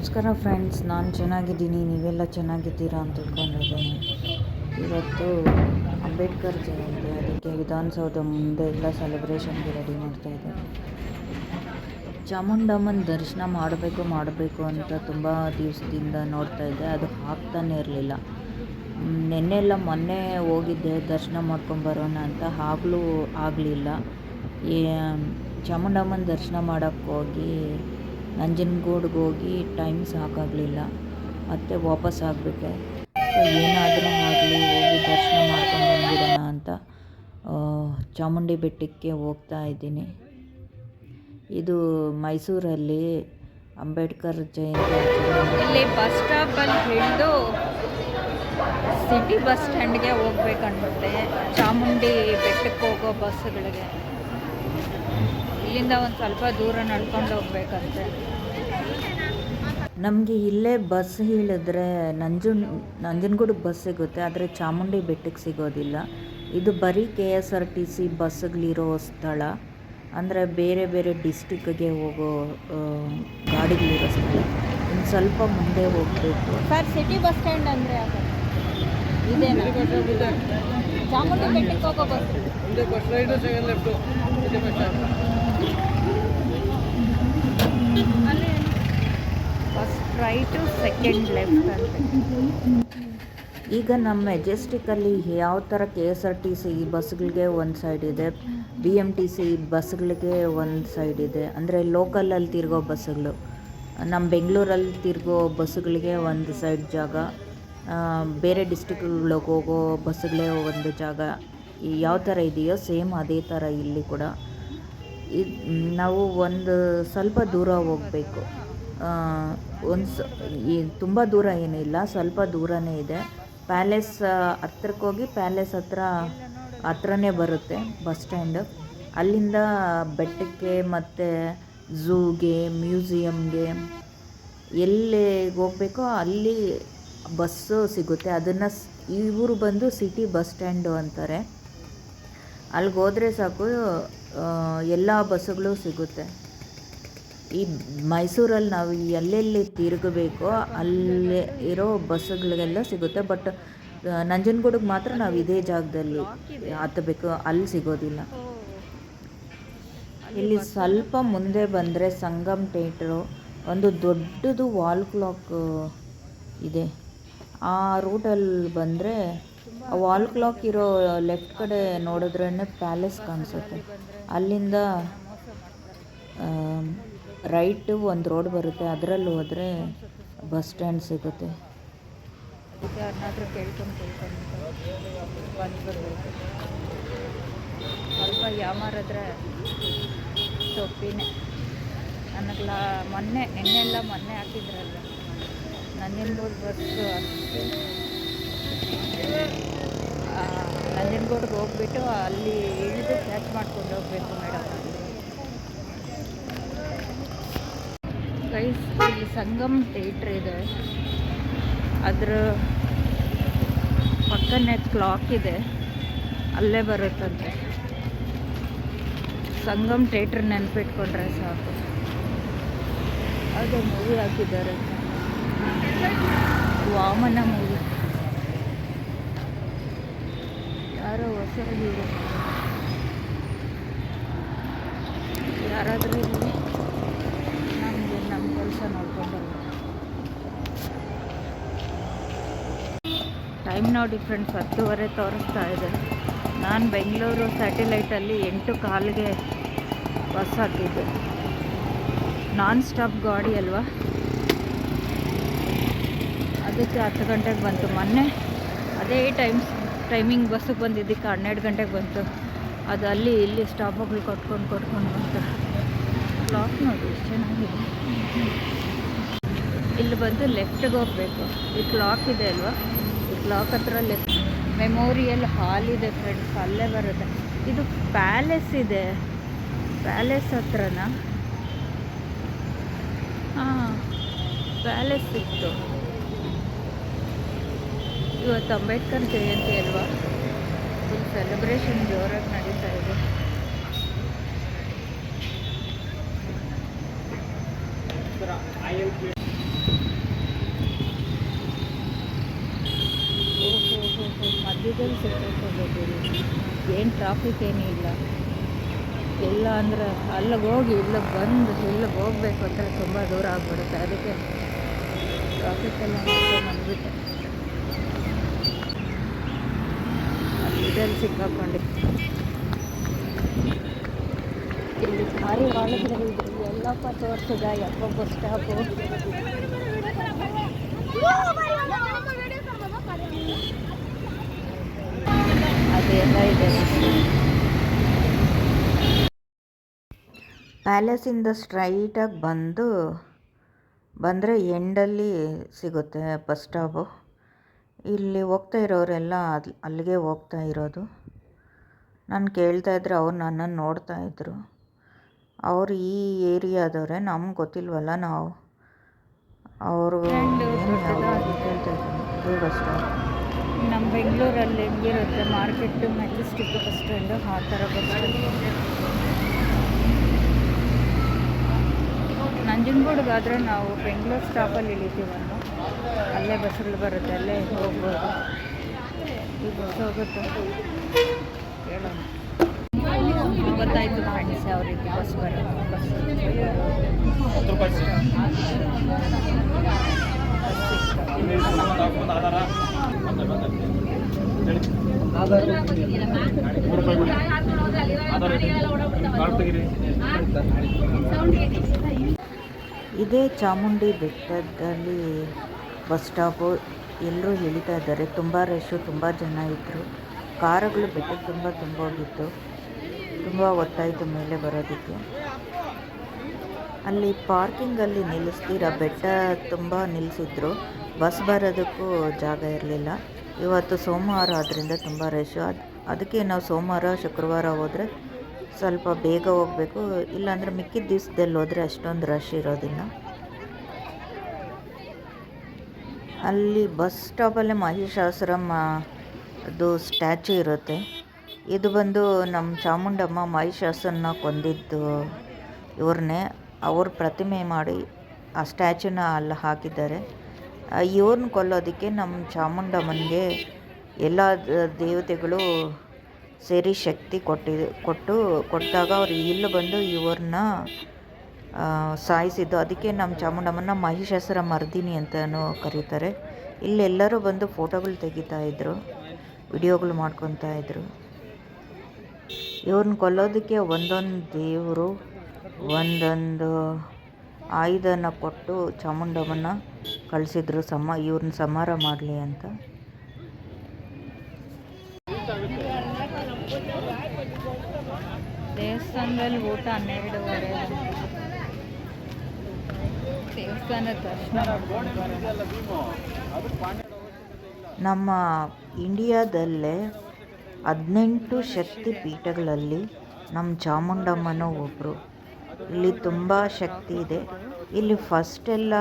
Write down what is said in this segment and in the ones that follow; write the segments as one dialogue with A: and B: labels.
A: ನಮಸ್ಕಾರ ಫ್ರೆಂಡ್ಸ್ ನಾನು ಚೆನ್ನಾಗಿದ್ದೀನಿ, ನೀವೆಲ್ಲ ಚೆನ್ನಾಗಿದ್ದೀರಾ ಅಂತ ತಿಳ್ಕೊಂಡಿದ್ದೀನಿ. ಇವತ್ತು ಅಂಬೇಡ್ಕರ್ ಜಯಂತಿ, ಅದಕ್ಕೆ ವಿಧಾನಸೌಧ ಮುಂದೆ ಎಲ್ಲ ಸೆಲೆಬ್ರೇಷನ್ಗೆ ರೆಡಿ ಮಾಡ್ತಾ ಇದ್ದಾರೆ. ಚಾಮುಂಡಮ್ಮನ ದರ್ಶನ ಮಾಡಬೇಕು ಮಾಡಬೇಕು ಅಂತ ತುಂಬ ದಿವಸದಿಂದ ನೋಡ್ತಾ ಇದ್ದೆ ಅದು ಆಗ್ತಾನೆ ಇರಲಿಲ್ಲ. ನಿನ್ನೆ ಎಲ್ಲ ಮೊನ್ನೆ ಹೋಗಿದ್ದೆ, ದರ್ಶನ ಮಾಡ್ಕೊಂಬರೋಣ ಅಂತ. ಆಗಲೂ ಆಗಲಿಲ್ಲ. ಚಾಮುಂಡಮ್ಮನ ದರ್ಶನ ಮಾಡೋಕ್ಕೆ ಹೋಗಿ ನಂಜನಗೂಡ್ಗೆ ಹೋಗಿ ಟೈಮ್ ಸಾಕಾಗಲಿಲ್ಲ. ಮತ್ತೆ ವಾಪಸ್ ಆಗಬೇಕು. ಸೊ, ಏನಾದರೂ ಆಗಲಿ, ಹೋಗಿ ದರ್ಶನ ಮಾಡ್ಕೊಂಡು ಬಂದ್ಬಿಡೋಣ ಅಂತ ಚಾಮುಂಡಿ ಬೆಟ್ಟಕ್ಕೆ ಹೋಗ್ತಾ ಇದ್ದೀನಿ. ಇದು ಮೈಸೂರಲ್ಲಿ ಅಂಬೇಡ್ಕರ್ ಜಯಂತಿ
B: ಇಲ್ಲಿ ಬಸ್ ಸ್ಟಾಪಲ್ಲಿ ಹಿಡಿದು ಸಿಟಿ ಬಸ್ ಸ್ಟ್ಯಾಂಡ್ಗೆ ಹೋಗ್ಬೇಕನ್ಬಿಟ್ಟೆ. ಚಾಮುಂಡಿ ಬೆಟ್ಟಕ್ಕೆ ಹೋಗೋ ಬಸ್ಗಳಿಗೆ. ಇಲ್ಲಿಂದ ಒಂದು ಸ್ವಲ್ಪ ದೂರ ನಡ್ಕೊಂಡು ಹೋಗ್ಬೇಕಂತೆ
A: ನಮಗೆ ಇಲ್ಲೇ ಬಸ್ ಹೇಳಿದ್ರೆ ನಂಜನ್ ನಂಜನಗೂಡಿಗೆ ಬಸ್ ಸಿಗುತ್ತೆ ಆದರೆ ಚಾಮುಂಡಿ ಬೆಟ್ಟಕ್ಕೆ ಸಿಗೋದಿಲ್ಲ. ಇದು ಬರೀ K S R T C ಬಸ್ಗಳಿರೋ ಸ್ಥಳ. ಅಂದರೆ ಬೇರೆ ಬೇರೆ ಡಿಸ್ಟಿಕ್ಗೆ ಹೋಗೋ ಗಾಡಿಗಳಿರೋ ಸ್ಥಳ. ಇನ್ನು ಸ್ವಲ್ಪ ಮುಂದೆ ಹೋಗಬೇಕು.
B: ಸರ್ ಸಿಟಿ ಬಸ್ ಸ್ಟ್ಯಾಂಡ್ ಅಂದರೆ ಇದೆ ಚಾಮುಂಡಿ ಬೆಟ್ಟಕ್ಕೆ ಹೋಗೋ ಬಸ್. ಫಸ್ಟ್ ರೈಟು ಸೆಕೆಂಡ್
A: ಈಗ ನಮ್ಮ ಮೆಜೆಸ್ಟಿಕಲ್ಲಿ ಯಾವ ಥರ K S R T C ಬಸ್ಗಳಿಗೆ ಒಂದು ಸೈಡ್ ಇದೆ ಬಿ ಎಂ ಟಿ ಸಿ ಬಸ್ಗಳಿಗೆ ಒಂದು ಸೈಡ್ ಇದೆ. ಅಂದರೆ ಲೋಕಲಲ್ಲಿ ತಿರುಗೋ ಬಸ್ಸುಗಳು ನಮ್ಮ ಬೆಂಗಳೂರಲ್ಲಿ ತಿರುಗೋ ಬಸ್ಗಳಿಗೆ ಒಂದು ಸೈಡ್ ಜಾಗ ಬೇರೆ ಡಿಸ್ಟಿಕ್ಗಳಿಗೆ ಹೋಗೋ ಬಸ್ಗಳೇ ಒಂದು ಜಾಗ. ಯಾವ ಥರ ಇದೆಯೋ ಸೇಮ್ ಅದೇ ಥರ ಇಲ್ಲಿ ಕೂಡ. ಇದು, ನಾವು ಒಂದು ಸ್ವಲ್ಪ ದೂರ ಹೋಗಬೇಕು. ಒಂದು ಈ ತುಂಬ ದೂರ ಏನಿಲ್ಲ ಸ್ವಲ್ಪ ದೂರನೇ ಇದೆ. ಪ್ಯಾಲೇಸ್ ಹತ್ರಕ್ಕೆ ಹೋಗಿ ಪ್ಯಾಲೇಸ್ ಹತ್ರ, ಹತ್ರನೇ ಬರುತ್ತೆ ಬಸ್ ಸ್ಟ್ಯಾಂಡ್. ಅಲ್ಲಿಂದ ಬೆಟ್ಟಕ್ಕೆ ಮತ್ತು ಝೂಗೆ ಮ್ಯೂಸಿಯಮ್ಗೆ ಎಲ್ಲಿ ಹೋಗಬೇಕೋ ಅಲ್ಲಿ ಬಸ್ಸು ಸಿಗುತ್ತೆ. ಅದನ್ನು ಇವರು ಬಂದು ಸಿಟಿ ಬಸ್ ಸ್ಟ್ಯಾಂಡು ಅಂತಾರೆ. ಅಲ್ಲಿಗೆ ಹೋದರೆ ಸಾಕು ಎಲ್ಲ ಬಸ್ಸುಗಳು ಸಿಗುತ್ತೆ. ಈ ಮೈಸೂರಲ್ಲಿ ನಾವು ಎಲ್ಲೆಲ್ಲಿ ತಿರುಗಬೇಕೋ ಅಲ್ಲಿ ಇರೋ ಬಸ್ಸುಗಳಿಗೆಲ್ಲ ಸಿಗುತ್ತೆ, ಬಟ್ ನಂಜನಗೂಡಿಗೆ ಮಾತ್ರ ನಾವು ಇದೇ ಜಾಗದಲ್ಲಿ ಹತ್ತಬೇಕು ಅಲ್ಲಿ ಸಿಗೋದಿಲ್ಲ. ಇಲ್ಲಿ ಸ್ವಲ್ಪ ಮುಂದೆ ಬಂದರೆ ಸಂಗಮ್ ಥಿಯೇಟ್ರು, ಒಂದು ದೊಡ್ಡದು ವಾಲ್ ಕ್ಲಾಕ್ ಇದೆ. ಆ ರೂಟಲ್ಲಿ ಬಂದರೆ ವಾಲ್ ಕ್ಲಾಕ್ ಇರೋ ಲೆಫ್ಟ್ ಕಡೆ ನೋಡಿದ್ರೇ ಪ್ಯಾಲೇಸ್ ಕಾಣಿಸುತ್ತೆ. ಅಲ್ಲಿಂದ ರೈಟು ಒಂದು ರೋಡ್ ಬರುತ್ತೆ. ಅದರಲ್ಲಿ ಹೋದರೆ ಬಸ್ ಸ್ಟ್ಯಾಂಡ್ ಸಿಗುತ್ತೆ.
B: ಸ್ವಲ್ಪ ಯಾಮಾರಿದ್ರೆ ತಪ್ಪಿನೇ ನನಗೆಲ್ಲ ಮೊನ್ನೆ, ನಿನ್ನೆಲ್ಲ ಮೊನ್ನೆ ಹಾಕಿದ್ರಲ್ಲ ನನ್ನಿಂದ ಬಸ್ಸು ನಂಜನಗೂಡಿಗೆ ಹೋಗ್ಬಿಟ್ಟು ಅಲ್ಲಿ ಇಳಿದು ಕ್ಯಾಚ್ ಮಾಡ್ಕೊಂಡು ಹೋಗ್ಬೇಕು ಮೇಡಮ್. ಗೈಸ್ ಇಲ್ಲಿ ಸಂಗಮ್ ಥಿಯೇಟ್ರ್ ಇದೆ. ಅದರ ಪಕ್ಕನೇ ಕ್ಲಾಕ್ ಇದೆ. ಅಲ್ಲೇ ಬರುತ್ತಂತೆ. ಸಂಗಮ್ ಥಿಯೇಟ್ರ್ ನೆನಪಿಟ್ಕೊಂಡ್ರೆ ಸಾಕು. ಅದು ಮೂವಿ ಹಾಕಿದ್ದಾರೆ. ವಾಮನ ಮೂವಿ ಹೊಸ ಹೀರೋ ಯಾರಾದರೂ ಇಲ್ಲಿ ನಮಗೆ ನಮ್ಮ ಕೆಲಸ ನೋಡ್ಕೊಂಡು ಟೈಮ್ ನೋಡಿ ಫ್ರೆಂಡ್ಸ್ ಹತ್ತುವರೆ ತೋರಿಸ್ತಾ ಇದೆ. ನಾನು ಬೆಂಗಳೂರು ಸ್ಯಾಟಿಲೈಟಲ್ಲಿ ಎಂಟು ಕಾಲಿಗೆ ಬಸ್ ಹಾಕಿದ್ದೆ. ನಾನ್ ಸ್ಟಾಪ್ ಗಾಡಿ ಅಲ್ವಾ? ಅದಕ್ಕೆ ಹತ್ತು ಗಂಟೆಗೆ ಬಂತು. ಮೊನ್ನೆ ಅದೇ ಟೈಮ್ ಟೈಮಿಂಗ್ ಬಸ್ಸಿಗೆ ಬಂದಿದ್ದಕ್ಕೆ ಹನ್ನೆರಡು ಗಂಟೆಗೆ ಬಂತು. ಅದು ಅಲ್ಲಿ ಇಲ್ಲಿ ಸ್ಟಾಪುಗಳು ಕೊಟ್ಕೊಂಡು ಕೊಟ್ಕೊಂಡು ಬಂತು. ಕ್ಲಾಕ್ ನೋಡಿ, ಎಷ್ಟು ಚೆನ್ನಾಗಿದೆ. ಇಲ್ಲಿ ಬಂದು ಲೆಫ್ಟ್ಗೆ ಹೋಗಬೇಕು. ಈ ಕ್ಲಾಕ್ ಇದೆ ಅಲ್ವಾ? ಈ ಕ್ಲಾಕ್ ಹತ್ರ ಲೆಫ್ಟ್ ಮೆಮೋರಿಯಲ್ ಹಾಲ್ ಇದೆ ಫ್ರೆಂಡ್ಸ್ ಅಲ್ಲೇ ಬರುತ್ತೆ. ಇದು ಪ್ಯಾಲೇಸ್ ಇದೆ. ಪ್ಯಾಲೇಸ್ ಹತ್ರನಾ? ಹಾಂ ಪ್ಯಾಲೇಸ್ ಸಿಕ್ತು ಇವತ್ತು ಅಂಬೇಡ್ಕರ್ ಜಯಂತಿ ಅಲ್ವಾ? ಫುಲ್ ಸೆಲೆಬ್ರೇಷನ್ ಜೋರಾಗಿ ನಡೀತಾ ಇದೆ. ಮಧ್ಯದಲ್ಲಿ ಸೇರಿಸ್ಕೋಬೇಕು ಏನು ಟ್ರಾಫಿಕ್ ಏನೂ ಇಲ್ಲ. ಎಲ್ಲ ಅಂದರೆ ಅಲ್ಲಿಗೆ ಹೋಗಿ, ಇಲ್ಲಿಗೆ ಬಂದು, ಇಲ್ಲಿಗೆ ಹೋಗ್ಬೇಕು ಅಂತ ತುಂಬ ದೂರ ಆಗ್ಬಿಡುತ್ತೆ. ಅದಕ್ಕೆ ಟ್ರಾಫಿಕ್ ಎಲ್ಲ ಮಾಡ್ಕೊಂಡು ಮಧ್ಯದಲ್ಲಿ ಸಿಕ್ಕಾಕೊಂಡು. ಇಲ್ಲಿ ಭಾರಿ ಇದೆ ಎಲ್ಲಪ್ಪ ತೋರಿಸಿದ ಯಪ್ಪ ಬಸ್ ಸ್ಟಾಪು ಅದೆಲ್ಲ ಇದೆ.
A: ಪ್ಯಾಲೇಸಿಂದ ಸ್ಟ್ರೈಟಾಗಿ ಬಂದು ಬಂದರೆ ಎಂಡಲ್ಲಿ ಸಿಗುತ್ತೆ ಬಸ್ ಸ್ಟಾಪು ಇಲ್ಲಿ ಹೋಗ್ತಾ ಇರೋರೆಲ್ಲ ಅಲ್ಲಿ ಅಲ್ಲಿಗೆ ಹೋಗ್ತಾ ಇರೋದು. ನಾನು ಕೇಳ್ತಾ ಇದ್ದರೆ ಅವ್ರು ನನ್ನನ್ನು ನೋಡ್ತಾ ಇದ್ದರು ಅವ್ರು ಈ ಏರಿಯಾದವರೇ ನಮ್ಗೆ ಗೊತ್ತಿಲ್ವಲ್ಲ ನಾವು. ಅವರು
B: ನಮ್ಮ ಬೆಂಗಳೂರಲ್ಲಿ ಹೆಂಗಿರುತ್ತೆ ಮಾರ್ಕೆಟ್ ಮೆಜೆಸ್ಟಿಕ್ ಬಸ್ ಸ್ಟ್ಯಾಂಡು ಆ ಥರ ಬಸ್ ಸ್ಟ್ಯಾಂಡ್. ನಂಜನಗೂಡಿಗಾದರೆ ನಾವು ಬೆಂಗಳೂರು ಸ್ಟಾಪಲ್ಲಿ ಇಳಿತೀವಲ್ಲ ಅಲ್ಲೇ ಬಸ್ಗಳು ಬರುತ್ತೆ, ಅಲ್ಲೇ ಹೋಗ್ಬೋದು. ಈ ಬಸ್ ಹೋಗುತ್ತೆ. ಹೇಳೋಣ. ಗೊತ್ತಾಯ್ತು ಫ್ರೆಂಡ್ಸ್ ಯಾವ ರೀತಿ ಬಸ್ ಬರೋದು ಬಸ್
A: ಇದೇ ಚಾಮುಂಡಿ ಬೆಟ್ಟದಲ್ಲಿ ಬಸ್ ಸ್ಟಾಪು ಎಲ್ಲರೂ ಇಳಿತಾ ಇದ್ದಾರೆ. ತುಂಬ ರಶ್ಶು, ತುಂಬ ಜನ ಇದ್ದರು ಕಾರುಗಳು ಬೆಟ್ಟ ತುಂಬ ತುಂಬೋಗಿತ್ತು ತುಂಬ ಒತ್ತಾಯಿತು ಮೇಲೆ ಬರೋದಕ್ಕೆ ಅಲ್ಲಿ ಪಾರ್ಕಿಂಗಲ್ಲಿ ನಿಲ್ಲಿಸ್ತೀರ? ಬೆಟ್ಟ ತುಂಬ ನಿಲ್ಲಿಸಿದ್ರು. ಬಸ್ ಬರೋದಕ್ಕೂ ಜಾಗ ಇರಲಿಲ್ಲ. ಇವತ್ತು ಸೋಮವಾರ ಆದ್ದರಿಂದ ತುಂಬ ರಶ್ಶು. ಅದು, ಅದಕ್ಕೆ ನಾವು ಸೋಮವಾರ, ಶುಕ್ರವಾರ ಹೋದರೆ ಸ್ವಲ್ಪ ಬೇಗ ಹೋಗಬೇಕು. ಇಲ್ಲಾಂದರೆ ಮಿಕ್ಕಿದ ದಿವಸದಲ್ಲಿ ಹೋದರೆ ಅಷ್ಟೊಂದು ರಶ್ ಇರೋದಿಲ್ಲ. ಅಲ್ಲಿ ಬಸ್ ಸ್ಟಾಪಲ್ಲೇ ಮಹಿಷಾಸುರಮ್ಮ ಅದು ಸ್ಟ್ಯಾಚು ಇರುತ್ತೆ. ಇದು ಬಂದು ನಮ್ಮ ಚಾಮುಂಡಮ್ಮ ಮಹಿಷಾಸುರನ್ನ ಕೊಂದಿದ್ದು ಇವ್ರನ್ನೇ. ಅವ್ರ ಪ್ರತಿಮೆ ಮಾಡಿ ಆ ಸ್ಟ್ಯಾಚುನ ಅಲ್ಲಿ ಹಾಕಿದ್ದಾರೆ. ಇವ್ರನ್ನ ಕೊಲ್ಲೋದಕ್ಕೆ ನಮ್ಮ ಚಾಮುಂಡಮ್ಮನಿಗೆ ಎಲ್ಲ ದೇವತೆಗಳು ಸೇರಿ ಶಕ್ತಿ ಕೊಟ್ಟಿ ಕೊಟ್ಟು, ಕೊಟ್ಟಾಗ ಅವ್ರು ಇಲ್ಲಿ ಬಂದು ಇವ್ರನ್ನ ಸಾಯಿಸಿದ್ದು. ಅದಕ್ಕೆ ನಮ್ಮ ಚಾಮುಂಡಮ್ಮನ ಮಹಿಷಾಸುರ ಮರ್ದಿನಿ ಅಂತಲೂ ಕರೀತಾರೆ. ಇಲ್ಲೆಲ್ಲರೂ ಬಂದು ಫೋಟೋಗಳು ತೆಗಿತಾ ಇದ್ರು, ವಿಡಿಯೋಗಳು ಮಾಡ್ಕೊತಾ ಇದ್ದರು ಇವ್ರನ್ನ ಕೊಲ್ಲೋದಕ್ಕೆ ಒಂದೊಂದು ದೇವರು, ಒಂದೊಂದು ಆಯುಧನ ಕೊಟ್ಟು ಚಾಮುಂಡಮ್ಮನ ಕಳಿಸಿದ್ರು. ಸಮ ಇವ್ರನ್ನ ಸಂಹಾರ ಮಾಡಲಿ ಅಂತ.
B: ದೇವಸ್ಥಾನದಲ್ಲಿ ಊಟ ಹನ್ನೆರಡುವರೆ.
A: ನಮ್ಮ ಇಂಡಿಯಾದಲ್ಲೇ ಹದಿನೆಂಟು ಶಕ್ತಿ ಪೀಠಗಳಲ್ಲಿ ನಮ್ಮ ಚಾಮುಂಡಮ್ಮನೂ ಒಬ್ಬರು ಇಲ್ಲಿ ತುಂಬ ಶಕ್ತಿ ಇದೆ. ಇಲ್ಲಿ
B: ಫಸ್ಟ್
A: ಎಲ್ಲ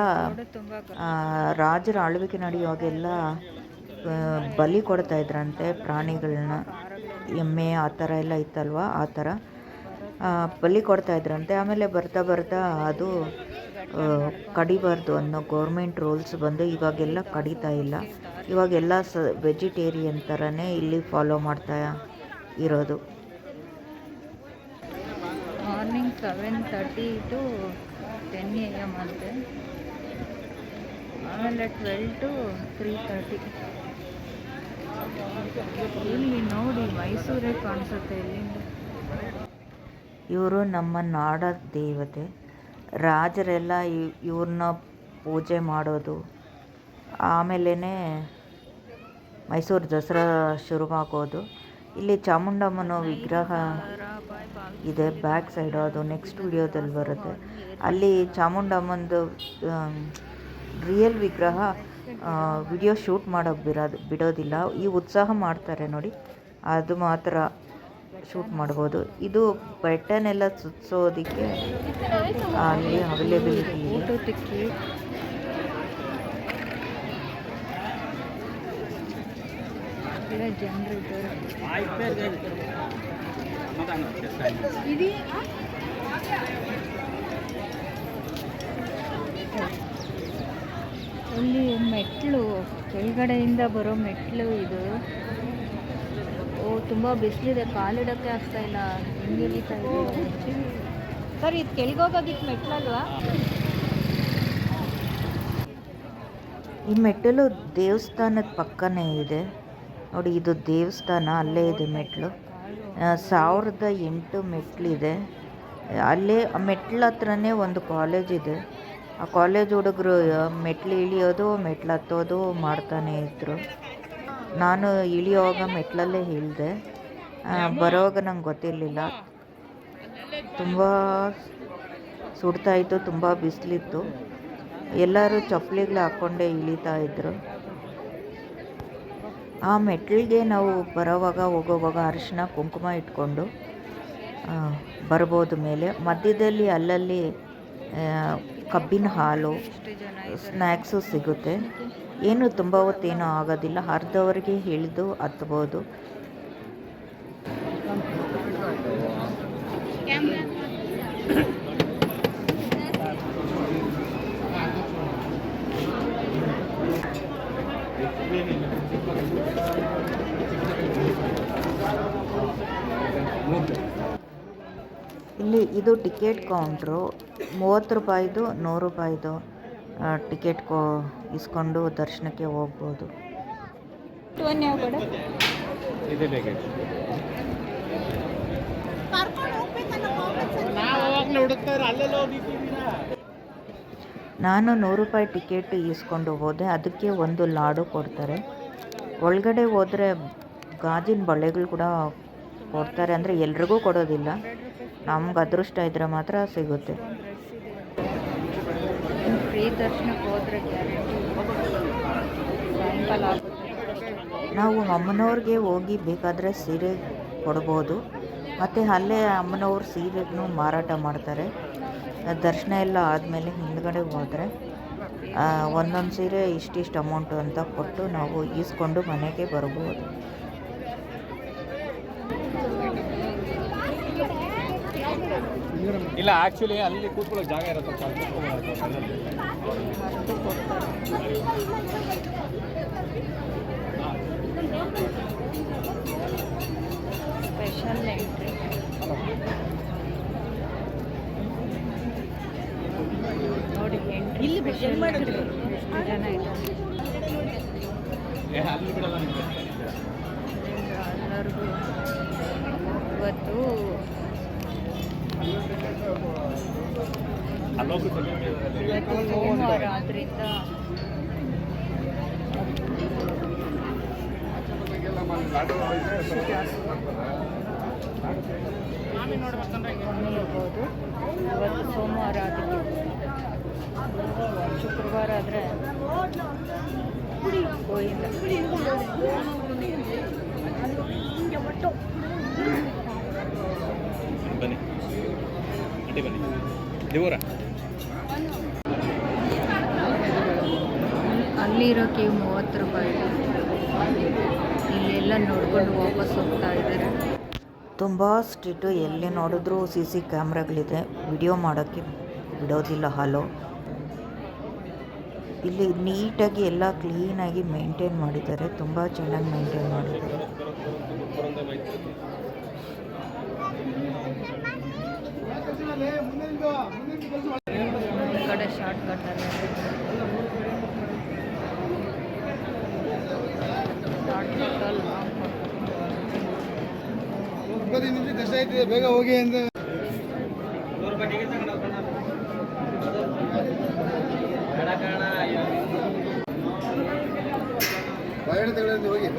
A: ರಾಜರ ಆಳ್ವಿಕೆ ನಡೆಯುವಾಗೆಲ್ಲ ಬಲಿ ಕೊಡ್ತಾ ಇದ್ರಂತೆ ಪ್ರಾಣಿಗಳನ್ನ. ಎಮ್ಮೆ ಆ ಥರ ಎಲ್ಲ ಇತ್ತಲ್ವ? ಆ ಥರ ಬಲಿ ಕೊಡ್ತಾ ಇದ್ರಂತೆ. ಆಮೇಲೆ ಬರ್ತಾ ಬರ್ತಾ ಅದು ಕಡಿಬಾರ್ದು ಅನ್ನೋ ಗೌರ್ಮೆಂಟ್ ರೂಲ್ಸ್ ಬಂದು ಇವಾಗೆಲ್ಲ ಕಡಿತಾ ಇಲ್ಲ. ಇವಾಗೆಲ್ಲ ಸ ವೆಜಿಟೇರಿಯನ್ ಥರನೇ ಇಲ್ಲಿ ಫಾಲೋ ಮಾಡ್ತಾ ಇರೋದು.
B: Morning seven thirty to ten A M ಅಂತೆ. ಆಮೇಲೆ ಟ್ವೆಲ್ ಟು ತ್ರೀ ತರ್ಟಿ ಇಲ್ಲಿ ನೋಡಿ ಮೈಸೂರೇ ಕಾಣಿಸುತ್ತೆ ಇಲ್ಲಿಂದ.
A: ಇವರು ನಮ್ಮ ನಾಡ ದೇವತೆ. ರಾಜರೆಲ್ಲ ಇವ್- ಇವ್ರನ್ನ ಪೂಜೆ ಮಾಡೋದು. ಆಮೇಲೆ ಮೈಸೂರು ದಸರಾ ಶುರುವಾಗೋದು. ಇಲ್ಲಿ ಚಾಮುಂಡಮ್ಮನ ವಿಗ್ರಹ ಇದೆ ಬ್ಯಾಕ್ ಸೈಡ್ ಅದು ನೆಕ್ಸ್ಟ್ ವಿಡಿಯೋದಲ್ಲಿ ಬರುತ್ತೆ. ಅಲ್ಲಿ ಚಾಮುಂಡಮ್ಮಂದು ರಿಯಲ್ ವಿಗ್ರಹ ವಿಡಿಯೋ ಶೂಟ್ ಮಾಡೋಕ್ಕೆ ಬಿಡೋದು, ಬಿಡೋದಿಲ್ಲ. ಈ ಉತ್ಸಾಹ ಮಾಡ್ತಾರೆ ನೋಡಿ. ಅದು ಮಾತ್ರ. ಶೂಟ್ ಮಾಡ್ಬೋದು. ಇದು ಬಟನ್ ಎಲ್ಲ ಸುತ್ತಿಸೋದಕ್ಕೆ ಅಲ್ಲಿ ಅವೈಲೇಬಿಲಿಟಿ ಇದೆ.
B: ಊಟ ತಿಕ್ಕಿ ಇಲ್ಲ ಜನರು ಇದ್ದಾರೆ. ಇಲ್ಲಿ ಮೆಟ್ಲು, ಕೆಳಗಡೆಯಿಂದ ಬರೋ ಮೆಟ್ಲು ಇದು. ಓ ತುಂಬ ಬಿಸಿಲಿದೆ ಕಾಲಿಡೋಕ್ಕೆ ಆಗ್ತಾ ಇಲ್ಲ. ಹೆಂಗೆ ಇಳಿತಾ ಇದೆ ಸರ್, ಇದು ಕೆಳಗೋಗೋದಿತ್ತು ಮೆಟ್ಲಲ್ವಾ
A: ಈ ಮೆಟ್ಟಲು ದೇವಸ್ಥಾನದ ಪಕ್ಕನೇ ಇದೆ. ನೋಡಿ, ಇದು ದೇವಸ್ಥಾನ, ಅಲ್ಲೇ ಇದೆ ಮೆಟ್ಲು ಸಾವಿರದ ಎಂಟು ಮೆಟ್ಲಿದೆ ಅಲ್ಲೇ ಮೆಟ್ಲ ಹತ್ರನೇ ಒಂದು ಕಾಲೇಜ್ ಇದೆ. ಆ ಕಾಲೇಜ್ ಹುಡುಗರು ಮೆಟ್ಲು ಇಳಿಯೋದು ಮೆಟ್ಲು ಹತ್ತೋದು ಮಾಡ್ತಾನೆ ಇದ್ದರು ನಾನು ಇಳಿಯುವಾಗ ಮೆಟ್ಲಲ್ಲೇ ಇಳಿದೆ. ಬರೋವಾಗ ನಂಗೆ ಗೊತ್ತಿರಲಿಲ್ಲ. ತುಂಬ ಸುಡ್ತಾ ಇತ್ತು ತುಂಬ ಬಿಸಿಲಿತ್ತು. ಎಲ್ಲರೂ ಚಪ್ಪಲಿಗಳು ಹಾಕ್ಕೊಂಡೇ ಇಳಿತಾ ಇದ್ದರು ಆ ಮೆಟ್ಲಿಗೆ ನಾವು ಬರೋವಾಗ ಹೋಗೋವಾಗ ಅರಿಶಿನ ಕುಂಕುಮ ಇಟ್ಕೊಂಡು ಬರ್ಬೋದು ಮೇಲೆ. ಮಧ್ಯದಲ್ಲಿ ಅಲ್ಲಲ್ಲಿ ಕಬ್ಬಿನ ಹಾಲು ಸ್ನ್ಯಾಕ್ಸು ಸಿಗುತ್ತೆ. ಏನು ತುಂಬ ಹೊತ್ತೇನೂ ಆಗೋದಿಲ್ಲ. ಅರ್ಧವರೆಗೆ ಇಳಿದು ಹತ್ಬೋದು. ಇಲ್ಲಿ ಇದು ಟಿಕೆಟ್ ಕೌಂಟ್ರು. ಮೂವತ್ತು ರೂಪಾಯಿದು ನೂರು ರೂಪಾಯಿದು ಟಿಕೆಟ್ ಕೊ ಇಸ್ಕೊಂಡು ದರ್ಶನಕ್ಕೆ ಹೋಗ್ಬೋದು. ನಾನು ನೂರು ರೂಪಾಯಿ ಟಿಕೆಟ್ ಇಸ್ಕೊಂಡು ಹೋದೆ ಅದಕ್ಕೆ ಒಂದು ಲಾಡು ಕೊಡ್ತಾರೆ. ಒಳಗಡೆ ಹೋದರೆ ಗಾಜಿನ ಬಳೆಗಳು ಕೂಡ ಕೊಡ್ತಾರೆ ಅಂದರೆ ಎಲ್ರಿಗೂ ಕೊಡೋದಿಲ್ಲ. ನಮ್ಗೆ ಅದೃಷ್ಟ ಇದ್ದರೆ ಮಾತ್ರ ಸಿಗುತ್ತೆ.
B: ಹೋದ್ರೆ
A: ನಾವು ಅಮ್ಮನವ್ರಿಗೆ ಹೋಗಿ ಬೇಕಾದರೆ ಸೀರೆ ಕೊಡ್ಬೋದು. ಮತ್ತು ಅಲ್ಲೇ ಅಮ್ಮನವ್ರ ಸೀರೆಗೂ ಮಾರಾಟ ಮಾಡ್ತಾರೆ. ದರ್ಶನ ಎಲ್ಲ ಆದಮೇಲೆ ಹಿಂದ್ಗಡೆ ಹೋದರೆ ಒಂದೊಂದು ಸೀರೆ ಇಷ್ಟಿಷ್ಟು ಅಮೌಂಟು ಅಂತ ಕೊಟ್ಟು ನಾವು ಈಸ್ಕೊಂಡು ಮನೆಗೆ ಬರ್ಬೋದು.
C: ಇಲ್ಲ ಆ್ಯಕ್ಚುಲಿ ಅಲ್ಲಿ ಕೂತ್ಕೊಳ್ಳೋ ಜಾಗ ಇರುತ್ತೆ
B: ಸ್ಪೆಷಲ್ ಎಂಟ್ರಿ ನೋಡಿ ಎಂಟ್ರಿ ಇಲ್ಲಿ ಎಷ್ಟು ಜನ ಇದ್ದಾರೆ
C: ಅಲ್ಲಿ ಬಿಡಲ್ಲ ನಿಮ್ಗೆ.
B: ಎಲ್ಲರಿಗೂ ಇವತ್ತು
C: ಅಲ್ಲೋಗ್ಬಿಟ್ಟು
B: ಇವತ್ತು ಸೋಮವಾರ ಆದ್ದರಿಂದ ಇವತ್ತು ಸೋಮವಾರ ಅದಕ್ಕೆ ಶುಕ್ರವಾರ ಆದರೆ ಗೋಯಿಂದ
C: ಬನ್ನಿ. ಬನ್ನಿ ದೇವರ
B: ಅಲ್ಲಿರೋ ಕೇವ್ ಮೂವತ್ತು ರೂಪಾಯಿ. ಇಲ್ಲೆಲ್ಲ ನೋಡ್ಕೊಂಡು ವಾಪಸ್ ಹೋಗ್ತಾ ಇದ್ದಾರೆ.
A: ತುಂಬ ಸ್ಟ್ರೀಟು ಎಲ್ಲಿ ನೋಡಿದ್ರೂ ಸಿ ಸಿ ಕ್ಯಾಮ್ರಾಗಳಿದೆ. ವಿಡಿಯೋ ಮಾಡೋಕ್ಕೆ ಬಿಡೋದಿಲ್ಲ ಹಲೋ. ಇಲ್ಲಿ ನೀಟಾಗಿ ಎಲ್ಲ ಕ್ಲೀನಾಗಿ ಮೇಂಟೈನ್ ಮಾಡಿದ್ದಾರೆ. ತುಂಬ ಚೆನ್ನಾಗಿ ಮೇಂಟೈನ್ ಮಾಡಿದ್ದಾರೆ.
B: ಈ ಕಡೆ ಶಾರ್ಟ್
C: ಕಷ್ಟ ಆಯ್ತಿದೆ ಬೇಗ ಹೋಗಿ ಅಂತ. ಹೋಗಿ.